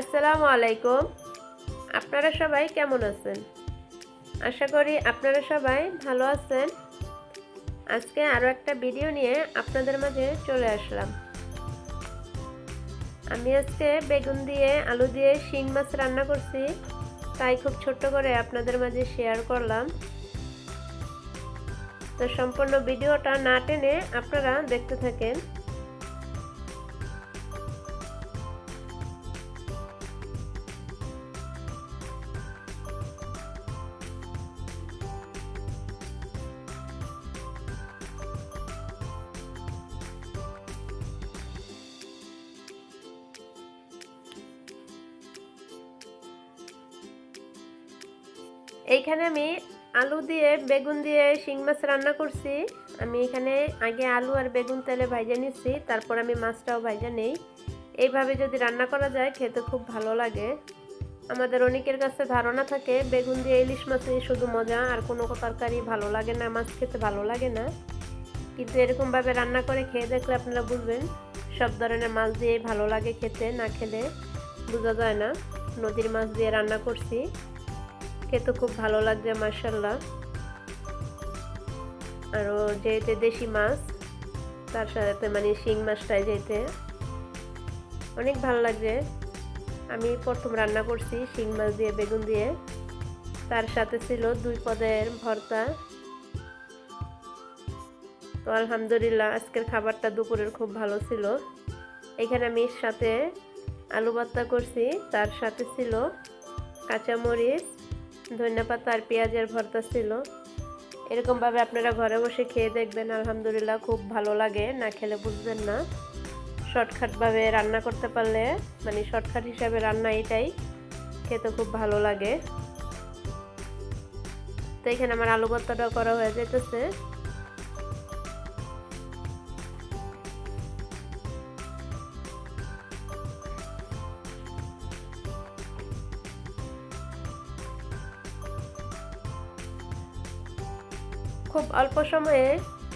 আসসালামু আলাইকুম। আপনারা সবাই কেমন আছেন? আশা করি আপনারা সবাই ভালো আছেন। আজকে আরও একটা ভিডিও নিয়ে আপনাদের মাঝে চলে আসলাম। আমি আজকে বেগুন দিয়ে, আলু দিয়ে শিং মাছ রান্না করছি, তাই খুব ছোট্ট করে আপনাদের মাঝে শেয়ার করলাম। তো সম্পূর্ণ ভিডিওটা না টেনে আপনারা দেখতে থাকেন। এইখানে আমি আলু দিয়ে, বেগুন দিয়ে শিং মাছ রান্না করছি। আমি এখানে আগে আলু আর বেগুন তেলে ভাইজা নিচ্ছি, তারপর আমি মাছটাও ভাইজা নেই। এইভাবে যদি রান্না করা যায়, খেতে খুব ভালো লাগে। আমাদের অনেকের কাছে ধারণা থাকে, বেগুন দিয়ে ইলিশ মাছে শুধু মজা আর কোনো তরকারি ভালো লাগে না, মাছ খেতে ভালো লাগে না। কিন্তু এরকমভাবে রান্না করে খেয়ে দেখলে আপনারা বুঝবেন, সব ধরনের মাছ দিয়ে ভালো লাগে খেতে, না খেলে বোঝা যায় না। নদীর মাছ দিয়ে রান্না করছি। খেতে খুব ভালো লাগছে মার্শাল্লাহ আরও যেতে দেশি মাছ, তার সাথে মানে শিং মাছটাই যেতে অনেক ভালো লাগছে। আমি প্রথম রান্না করছি শিং মাছ দিয়ে, বেগুন দিয়ে। তার সাথে ছিল দুই পদের ভর্তা। তো আলহামদুলিল্লাহ, আজকের খাবারটা দুপুরের খুব ভালো ছিল। এখানে আমি সাথে আলু ভর্তা করছি, তার সাথে ছিল কাঁচামরিচ ধনিয়া পাতা আর পেঁয়াজের ভর্তা ছিল। এরকমভাবে আপনারা ঘরে বসে খেয়ে দেখবেন, আলহামদুলিল্লাহ খুব ভালো লাগে, না খেলে বুঝবেন না। শর্টকাটভাবে রান্না করতে পারলে মানে শর্টকাট হিসাবে রান্না এটাই, খেতে খুব ভালো লাগে। তো এখানে আমার আলু ভর্তাটাও করা হয়ে যেতেছে খুব অল্প সময়ে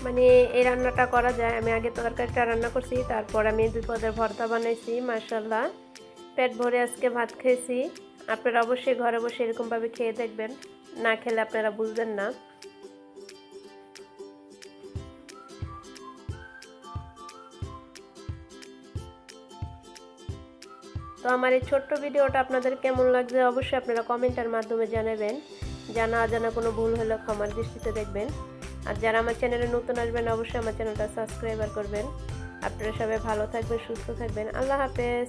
মানে এই রান্নাটা করা যায়। আমি আগে তরকারিটা রান্না করছি, তারপর আমি দুই পদের ভর্তা বানাইছি মার্শাল্লাহ পেট ভরে আজকে ভাত খেয়েছি। আপনারা অবশ্যই ঘরে বসে এরকমভাবে খেয়ে দেখবেন। না খেলে আপনারা বুঝবেন না। তো আমার এই ছোট্ট ভিডিওটা আপনাদের কেমন লাগছে অবশ্যই আপনারা কমেন্টের মাধ্যমে জানাবেন। জানা অজানা কোনো ভুল হলে ক্ষমার দৃষ্টিতে দেখবেন। আর যারা আমার চ্যানেলে নতুন আসবেন, অবশ্যই আমার চ্যানেলটা সাবস্ক্রাইবার করবেন। আপনারা সবাই ভালো থাকবেন, সুস্থ থাকবেন। আল্লাহ হাফেজ।